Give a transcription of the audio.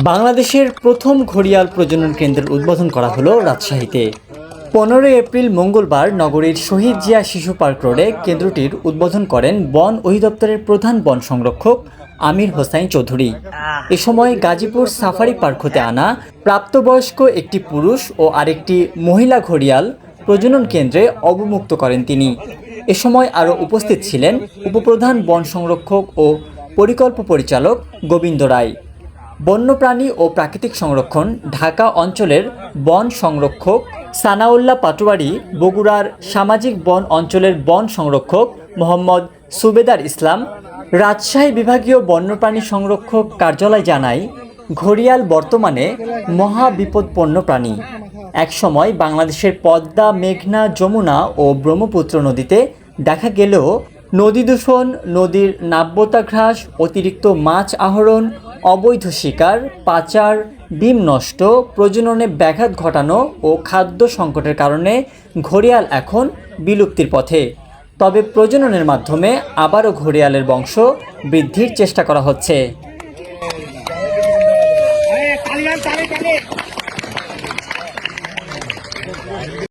বাংলাদেশের প্রথম ঘড়িয়াল প্রজনন কেন্দ্রের উদ্বোধন করা হলো রাজশাহীতে। পনেরোই এপ্রিল মঙ্গলবার নগরীর শহীদ জিয়া শিশু পার্ক রোডে কেন্দ্রটির উদ্বোধন করেন বন অধিদপ্তরের প্রধান বন সংরক্ষক আমির হোসাইন চৌধুরী। এ সময় গাজীপুর সাফারি পার্ক হতে আনা প্রাপ্তবয়স্ক একটি পুরুষ ও আরেকটি মহিলা ঘড়িয়াল প্রজনন কেন্দ্রে অবমুক্ত করেন তিনি। এ সময় আরও উপস্থিত ছিলেন উপপ্রধান বন সংরক্ষক ও পরিকল্প পরিচালক গোবিন্দ রায়। বন্যপ্রাণী ও প্রাকৃতিক সংরক্ষণ ঢাকা অঞ্চলের বন সংরক্ষক সানাউল্লাহ পাটোয়ারি বগুড়ার সামাজিক বন অঞ্চলের বন সংরক্ষক মোহাম্মদ সুবেদার ইসলাম, রাজশাহী বিভাগীয় বন্যপ্রাণী সংরক্ষক কার্যালয় জানায়, ঘড়িয়াল বর্তমানে মহা বিপদপন্ন প্রাণী একসময় বাংলাদেশের পদ্মা, মেঘনা, যমুনা ও ব্রহ্মপুত্র নদীতে দেখা গেলেও নদী দূষণ, নদীর নাব্যতা হ্রাস, অতিরিক্ত মাছ আহরণ অবৈধ শিকার, পাচার ডিম নষ্ট, প্রজননে ব্যাঘাত ঘটানো ও খাদ্য সংকটের কারণে ঘড়িয়াল এখন বিলুপ্তির পথে। তবে প্রজননের মাধ্যমে আবারও ঘড়িয়ালের বংশ বৃদ্ধির চেষ্টা করা হচ্ছে।